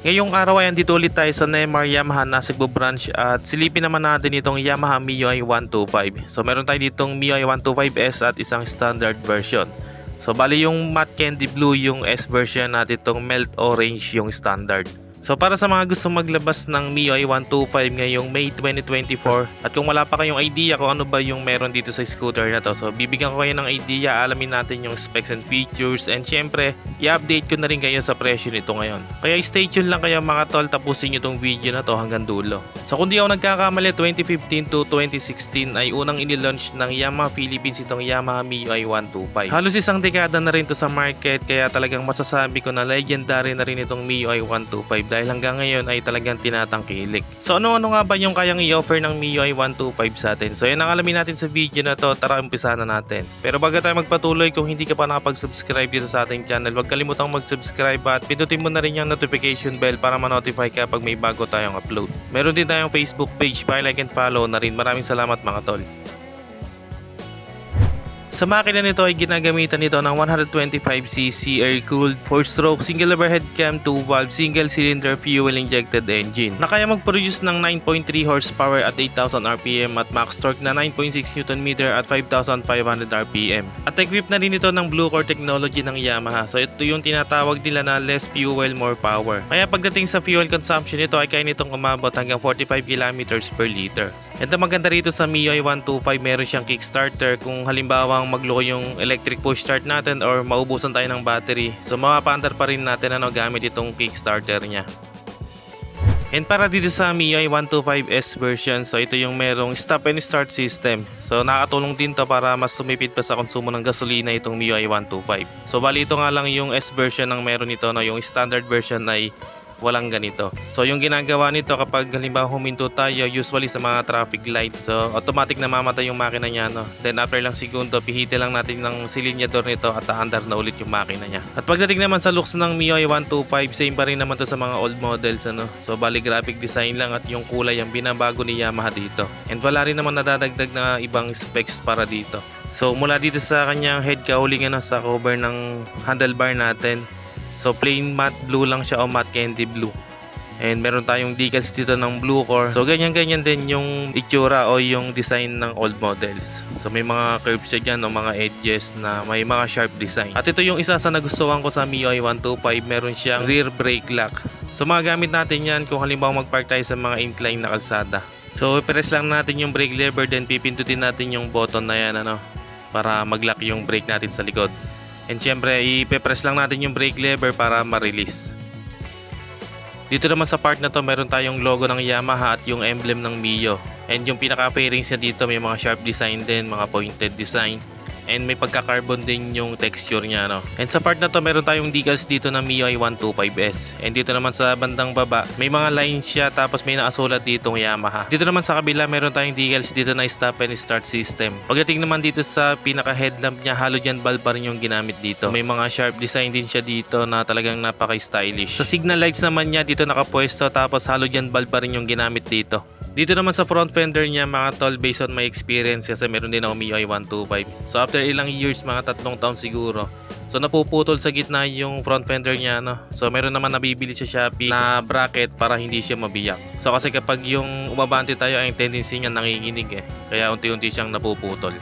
Ngayong araw ay andito ulit tayo sa Neymar Yamaha Nasugbu branch at silipin naman natin itong Yamaha MIUI 125. So meron tayo ditong MIUI 125S at isang standard version. So bali yung matte candy blue yung S version at itong melt orange yung standard. So para sa mga gusto maglabas ng MIUI 125 ngayong May 2024 at kung wala pa kayong idea kung ano ba yung meron dito sa scooter na to. So bibigyan ko kayo ng idea, alamin natin yung specs and features and syempre i-update ko na rin kayo sa presyo nito ngayon. Kaya stay tuned lang kayo mga tol, tapusin nyo tong video na to hanggang dulo. So kung di ako nagkakamali, 2015 to 2016 ay unang inilaunch ng Yamaha Philippines itong Yamaha MIUI 125. Halos isang dekada na rin to sa market kaya talagang masasabi ko na legendary na rin itong MIUI 125 dahil hanggang ngayon ay talagang tinatangkilik. So ano-ano nga ba yung kayang i-offer ng MIUI 125 sa atin? So yan ang alamin natin sa video na to, tara umpisa na natin. Pero bago tayo magpatuloy, kung hindi ka pa nakapag-subscribe dito sa ating channel, huwag kalimutang mag-subscribe at pindutin mo na rin yung notification bell para ma-notify ka pag may bago tayong upload. Meron din tayong Facebook page, pa-like and follow na rin. Maraming salamat mga tol. Sa makina nito ay ginagamitan nito ng 125cc air-cooled 4-stroke single overhead cam 2-valve single cylinder fuel injected engine na kaya mag-produce ng 9.3 horsepower at 8,000 RPM at max torque na 9.6 Nm at 5,500 RPM. At equipped na rin ito ng Blue Core technology ng Yamaha so ito yung tinatawag nila na less fuel more power. Kaya pagdating sa fuel consumption nito ay kaya nitong umabot hanggang 45 km per liter. Ang maganda rito sa MIUI 125 meron siyang kickstarter kung halimbawa magluko yung electric push start natin or maubusan tayo ng battery. So mapapaandar pa rin natin ano gamit itong kickstarter niya. And para dito sa MIUI 125S version, so ito yung merong stop and start system. So nakatulong din to para mas sumipid pa sa konsumo ng gasolina itong MIUI 125. So bali ito nga lang yung S version ng meron nito, no? yung standard version ay walang ganito. So yung ginagawa nito kapag halimbawa huminto tayo usually sa mga traffic lights so automatic na mamatay yung makina niya no. Then after lang segundo pihitin lang natin ng silinyador nito at aandar na ulit yung makina niya. At pagdating naman sa looks ng MIUI 125 same pa rin naman to sa mga old models ano. So bali graphic design lang at yung kulay ang binabago ni Yamaha dito. And wala rin naman nadadagdag na ibang specs para dito. So mula dito sa kanyang head cowling ano, sa cover ng handlebar natin So plain matte blue lang siya o matte candy blue. And meron tayong decals dito ng blue core. So ganyan-ganyan din yung itsura o yung design ng old models. So may mga curves siya dyan o mga edges na may mga sharp design. At ito yung isa sa nagustuhan ko sa MIUI 125. Meron siyang rear brake lock. So magagamit natin yan kung halimbawa magpark tayo sa mga incline na kalsada. So press lang natin yung brake lever then pipindutin natin yung button na yan ano para mag-lock yung brake natin sa likod. And syempre, ipe-press lang natin yung brake lever para ma-release. Dito naman sa part na to, meron tayong logo ng Yamaha at yung emblem ng Mio. And yung pinaka-fairings niya dito, may mga sharp design din, mga pointed design. And may pagka-carbon din yung texture niya. No? And sa part na to, meron tayong decals dito ng MIUI 125S. And dito naman sa bandang baba, may mga lines siya tapos may nakasulat ditong Yamaha. Dito naman sa kabila, meron tayong decals dito na stop and start system. Pagdating naman dito sa pinaka-headlamp niya, halogen bulb pa rin yung ginamit dito. May mga sharp design din siya dito na talagang napaka-stylish. Sa signal lights naman niya, dito nakapwesto tapos halogen bulb pa rin yung ginamit dito. Dito naman sa front fender niya mga tol based on my experience kasi meron din ako MIUI 125. So after ilang years, mga tatlong taon siguro. So napuputol sa gitna yung front fender niya no. So meron naman nabibili sa Shopee na bracket para hindi siya mabiyak. So kasi kapag yung umabante tayo ay tendency niya nanginginig eh. Kaya unti-unti siyang napuputol.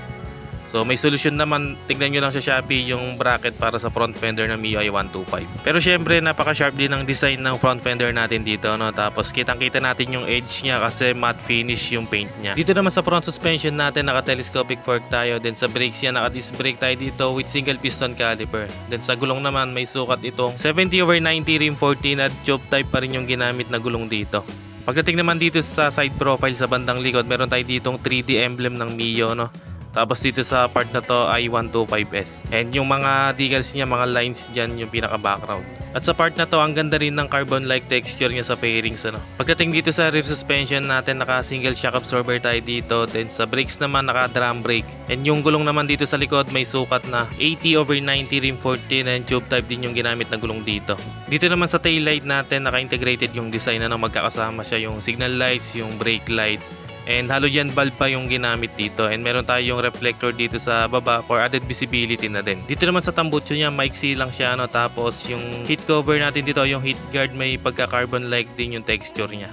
So may solusyon naman, tignan nyo lang sa Shopee yung bracket para sa front fender ng MIUI 125. Pero syempre napaka-sharp din ng design ng front fender natin dito. No? Tapos kitang-kita natin yung edge niya kasi matte finish yung paint niya. Dito naman sa front suspension natin naka-telescopic fork tayo. Then sa brakes niya naka-disc brake tayo dito with single piston caliper. Then sa gulong naman may sukat itong 70 over 90 rim 14 at tube type pa rin yung ginamit na gulong dito. Pagdating naman dito sa side profile sa bandang likod, meron tayo ditong 3D emblem ng Mio, no? Tapos dito sa part na to ay 125S. And yung mga decals niya, mga lines dyan, yung pinaka-background. At sa part na to, ang ganda rin ng carbon-like texture niya sa fairings. Ano. Pagdating dito sa rear suspension natin, naka-single shock absorber tayo dito. Then sa brakes naman, naka-drum brake. And yung gulong naman dito sa likod, may sukat na 80 over 90 rim 14 and tube type din yung ginamit na gulong dito. Dito naman sa tail light natin, naka-integrated yung design na magkakasama siya yung signal lights, yung brake light, And halogen bulb pa yung ginamit dito. And meron tayong reflector dito sa baba for added visibility na din. Dito naman sa tambutso niya, maiksi lang siya. No? Tapos yung heat cover natin dito, yung heat guard, may pagka-carbon like din yung texture niya.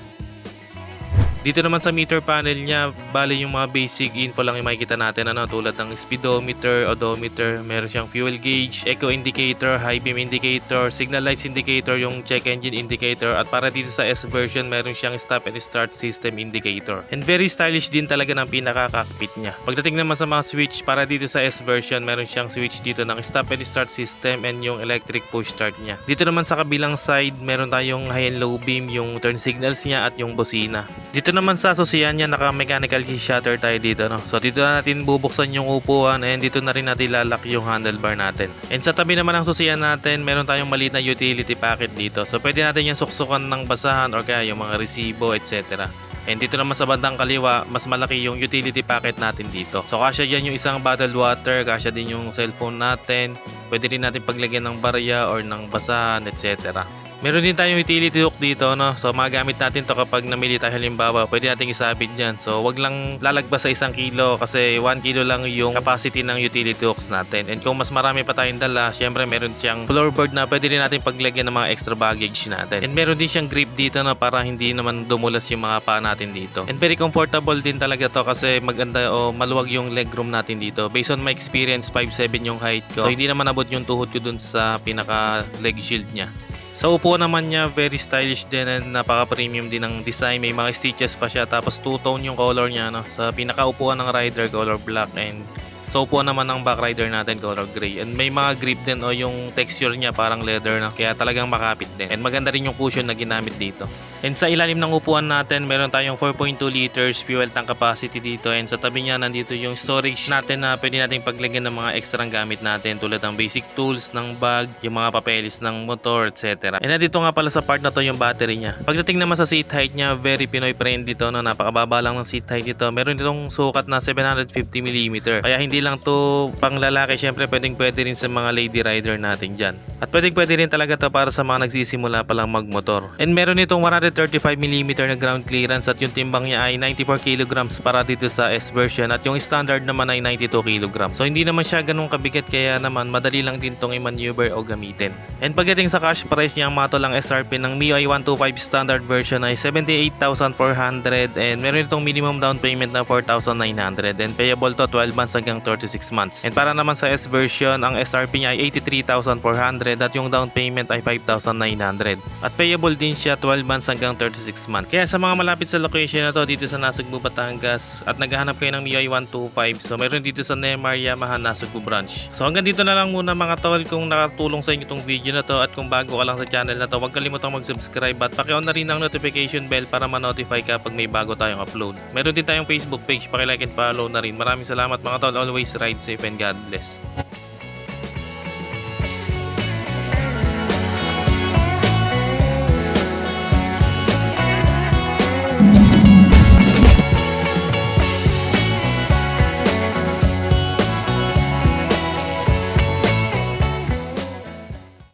Dito naman sa meter panel niya, bali yung mga basic info lang yung makikita natin ano, tulad ng speedometer, odometer, meron siyang fuel gauge, echo indicator, high beam indicator, signal lights indicator, yung check engine indicator at para dito sa S version meron siyang stop and start system indicator. And very stylish din talaga ng pinaka-cockpit niya. Pagdating naman sa mga switch, para dito sa S version meron siyang switch dito ng stop and start system and yung electric push start niya. Dito naman sa kabilang side, meron tayong high and low beam, yung turn signals niya at yung bosina. Dito naman sa susiyan niya, naka-mechanical shutter tayo dito. No? So dito na natin bubuksan yung upuan and dito na rin natin lalak yung handlebar natin. And sa tabi naman ng susiyan natin, meron tayong maliit na utility packet dito. So pwede natin yung suksukan ng basahan or kaya yung mga resibo, etc. And dito naman sa bandang kaliwa, mas malaki yung utility packet natin dito. So kasya dyan yung isang bottled water, kasya din yung cellphone natin. Pwede rin natin paglagyan ng barya or ng basahan, etc. Meron din tayong utility hook dito, no? So, magamit natin to kapag namili tayo halimbawa, pwede natin isabit dyan. So, wag lang lalagpas sa isang kilo kasi 1 kilo lang yung capacity ng utility hooks natin. And kung mas marami pa tayong dala, syempre meron siyang floorboard na pwede rin natin paglagyan ng mga extra baggage natin. And meron din siyang grip dito na para hindi naman dumulas yung mga paa natin dito. And very comfortable din talaga to kasi maganda o maluwag yung legroom natin dito. Based on my experience, 5'7 yung height ko. So, hindi naman abot yung tuhod ko dun sa pinaka leg shield niya. Sa upo naman niya, very stylish din and napaka-premium din ng design. May mga stitches pa siya tapos two-tone yung color niya. No? Sa pinakaupuan ng rider, color black and sa upuan naman ng back rider natin, color gray. And may mga grip din o yung texture niya parang leather na kaya talagang makapit din. And maganda rin yung cushion na ginamit dito. And sa ilalim ng upuan natin, meron tayong 4.2 liters fuel tank capacity dito. And sa tabi niya, nandito yung storage natin na pwede nating paglagyan ng mga extra gamit natin tulad ng basic tools, ng bag, yung mga papeles ng motor, etc. And nandito nga pala sa part na to yung battery niya. Pagdating naman sa seat height niya, very Pinoy friendly to. No? Napakababa lang ng seat height dito. Meron ditong sukat na 750mm. Kaya hindi lang to pang lalaki. Syempre, pwedeng pwede rin sa mga lady rider natin dyan. At pwedeng pwede rin talaga to para sa mga nagsisimula pa lang magmotor. And meron itong 135mm na ground clearance at yung timbang niya ay 94 kg para dito sa S version at yung standard naman ay 92 kg. So hindi naman siya ganun kabigat kaya naman madali lang din tong i-maneuver o gamitin. And pagdating sa cash price niya, ang mato lang SRP ng MIUI 125 standard version ay 78,400 and meron itong minimum down payment na 4,900 and payable to 12 months hanggang 36 months. And para naman sa S version, ang SRP niya ay 83,400 at yung down payment ay 5,900. At payable din siya 12 months hanggang 36 months. Kaya sa mga malapit sa location na to dito sa Nasugbu, Batangas at naghahanap kayo ng MIUI 125 so meron dito sa Neymar Yamaha Nasugbu branch. So hanggang dito na lang muna mga tol kung nakatulong sa inyo itong video na to at kung bago ka lang sa channel na to huwag kalimutang mag-subscribe at paki-on na rin ang notification bell para ma-notify ka pag may bago tayong upload. Meron din tayong Facebook page, paki-like and follow na rin. Maraming salamat mga tol. Always ride safe and God bless.